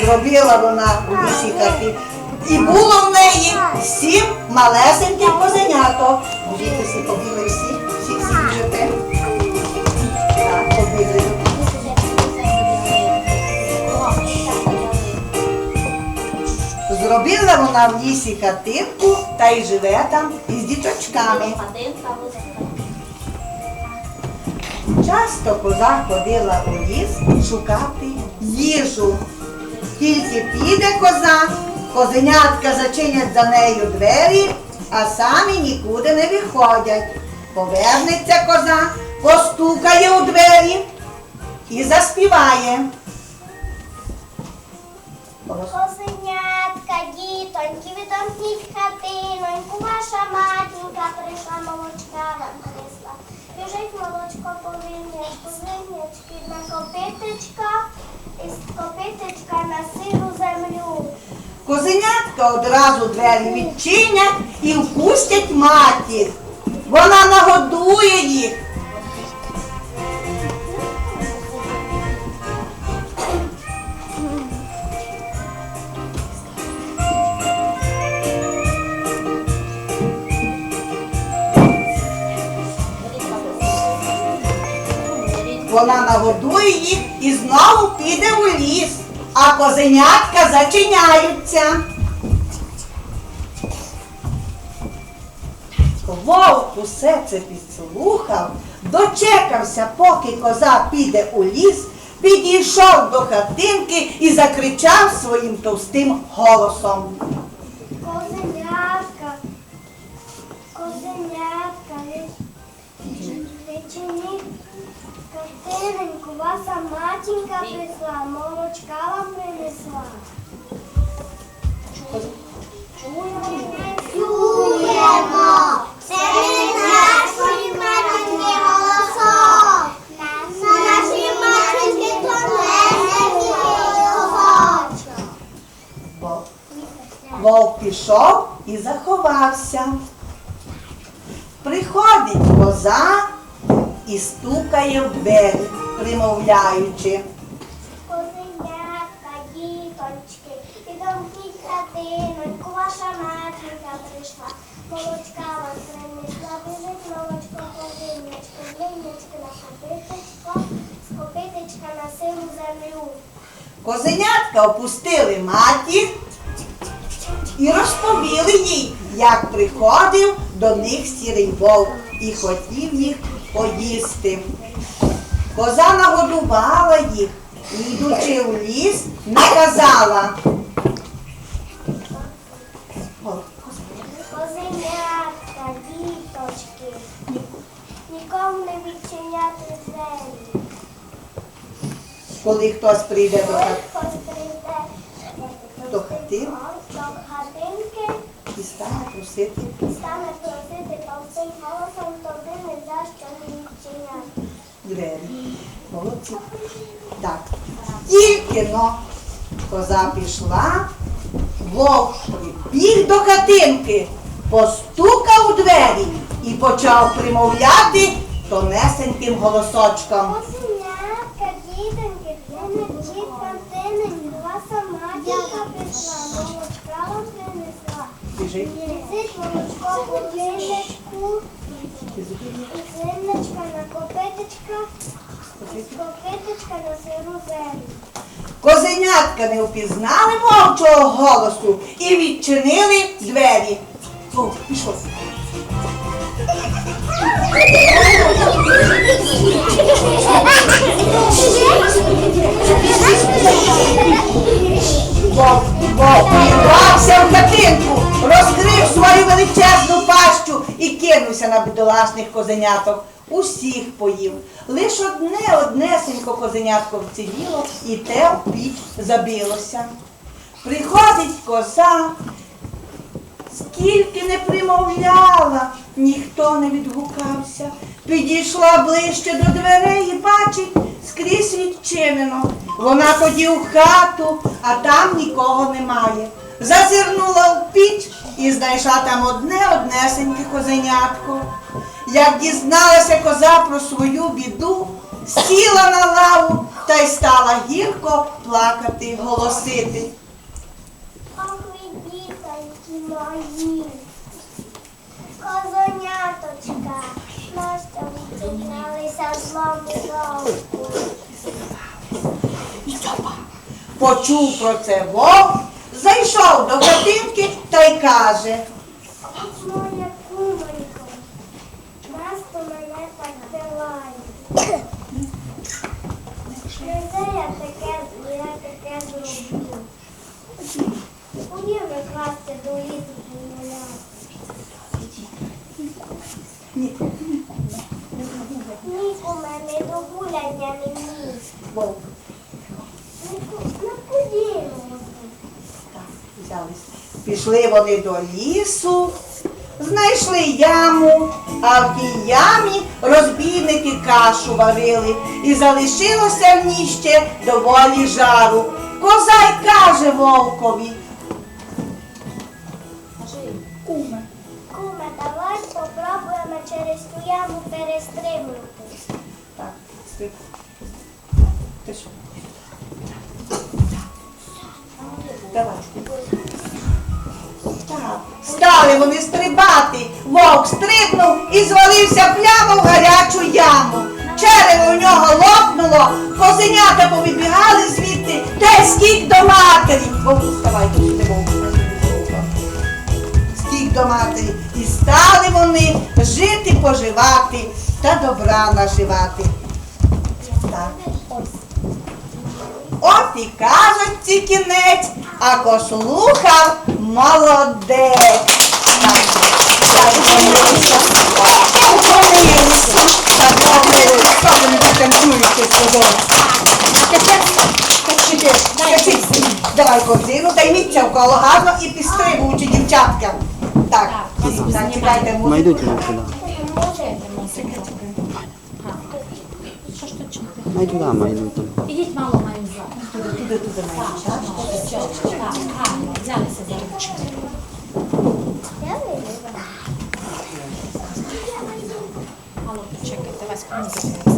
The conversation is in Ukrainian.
Зробила вона у лісі хати. І було в неї сім малесеньких козеняток. Діти всі побігли всі, всі всі побігли. Зробила вона в лісі хатинку та й живе там із діточками. Часто коза ходила у ліс шукати їжу. Тільки піде коза, козенятка зачинять за нею двері, а самі нікуди не виходять. Повернеться коза, постукає у двері і заспіває. Козенятка, дітоньки, відомкніть хатиноньку, ваша матінка прийшла, молочка вам принесла. Біжить молочко по винячку, з на копиточка, із на сиру землю. Козенятка одразу двері відчинять і впустять матір. Вона нагодує їх. Вона нагодує їх і знову піде у ліс, а козенятка зачиняються. Вовк усе це підслухав, дочекався, поки коза піде у ліс, підійшов до хатинки і закричав своїм товстим голосом. Козенятка, козенятка, відчиніть хатиноньку, ваша матінка прийшла, молочка вам принесла. Чуємо! Це наші матінки голосок. Наші матінки. Вовк пішов і заховався. Приходить коза і стукає в двері, примовляючи. Козенятка, дітоньки, відомкніть хатиноньку, ваша матінка прийшла. Молочка вам принесла, біжить молочко по винячку, на копиточко, з копиточка на силу землю. Козенятка опустили матір і розповіли їй, як приходив до них сірий вовк і хотів їх поїсти. Коза нагодувала їх і, йдучи в ліс, наказала. Козенятка, діточки, нікому не відчиняти двері. Коли хтось прийде до хати хтось прийде До хати? До хатинки. і стане просити. Стане просити товстим голосом, тобі не за що не відчиняти. двері. Молодці. Так. Тільки но коза пішла, вовк прибіг до хатинки, постукав у двері і почав примовляти тонесеньким голосочком. Козенятка, дітоньки, принесіть картинень, два сама дітка прийшла, молочка вам принесла. Біжить. Молочко по винничку, і на копиточка, Козенятка не впізнали вовчого голосу і відчинили двері. О, пішов. Вовк, в хатинку, розкрив свою величезну пащу і кинувся на бідолашних козеняток. Усіх поїв. Лиш одне однесенько козенятко вціліло і те в піч забилося. Приходить коза, скільки не примовляла, ніхто не відгукався. Підійшла ближче до дверей і бачить, скрізь відчинено. Вона тоді у хату, а там нікого немає. Зазирнула в піч і знайшла там одне однесеньке козенятко. Як дізналася коза про свою біду, сіла на лаву та й стала гірко плакати, голосити. Ох, ви дітоньки мої, козоняточка, нащо ви зігналися злому довку? Почув про це вовк, зайшов до хатинки та й каже. Моя кумонько, насто мене так пилає. Не де я таке, я таке зроблю. Куди ви класти до лісу гуляти? Ні, куме, не до гуляння не місць. Вовк, Не ку- Не подіємо. взялись. Пішли вони до лісу, знайшли яму, а в тій ямі розбійники кашу варили, і залишилося в ній ще доволі жару. Козай каже вовкові. Куме. Куме, давай попробуємо через ту яму перестрибнути. Так, стип. Ти що? Давай. Стали вони стрибати. Вовк стрибнув і звалився прямо в гарячу яму. Черево у нього лопнуло, козенята повибігали звідти, та скік до матері. Вовк, вставай, тут сюди вовк. Стік до матері. І стали вони жити, поживати та добра наживати. Так. От і кажуть ці кінець, а кослухав молодець. Так, так, помилися. Помилися. Так, скачіть. Давай корзину, займіться в коло гарно і підстрибуючи дівчатка. Так, так, музику. Найдуть. Най туди, майдуть там. Ідіть мало маю за. Туди, туди, моя дівчатка. Так, гарно, взялися за ручку. Алло, чекайте, вас музика.